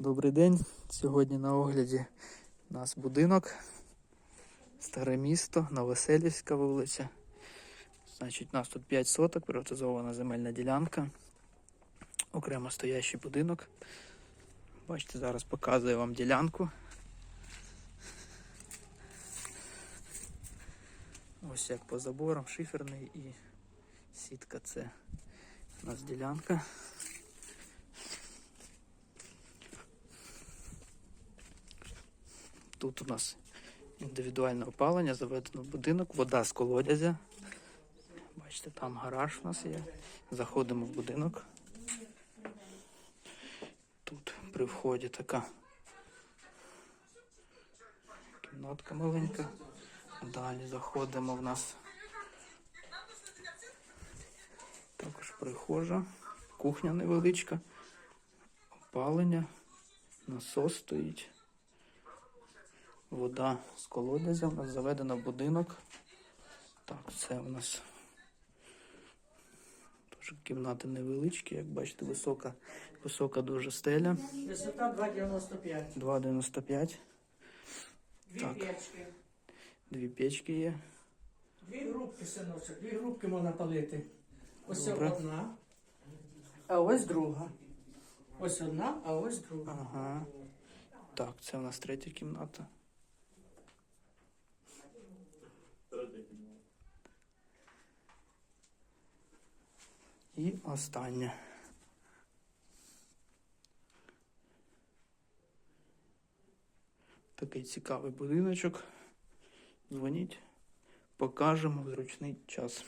Добрий день. Сьогодні на огляді у нас будинок. Старе місто, Новоселівська вулиця. Значить, у нас тут 5 соток, приватизована земельна ділянка. Окремо стоящий будинок. Бачите, зараз показую вам ділянку. Ось як по заборам, шиферний і сітка це у нас ділянка. Тут у нас індивідуальне опалення, заведено в будинок, вода з колодязя. Бачите, там гараж у нас є. Заходимо в будинок. Тут при вході така кімнатка маленька. Далі заходимо в нас. Також прихожа, кухня невеличка, опалення, насос стоїть. Вода з колодязя у нас заведена в будинок. Так, це у нас теж кімнати невеличкі, як бачите, висока, висока дуже стеля. Висота 2,95. 2,95. Дві Так. печки. Дві печки є. Дві грубки, синочок, дві грубки можна палити. Ось Добре. одна, а ось друга. Ось одна, а ось друга. Ага. Так, це у нас третя кімната. І останнє. Такий цікавий будиночок. Дзвоніть, покажемо зручний час.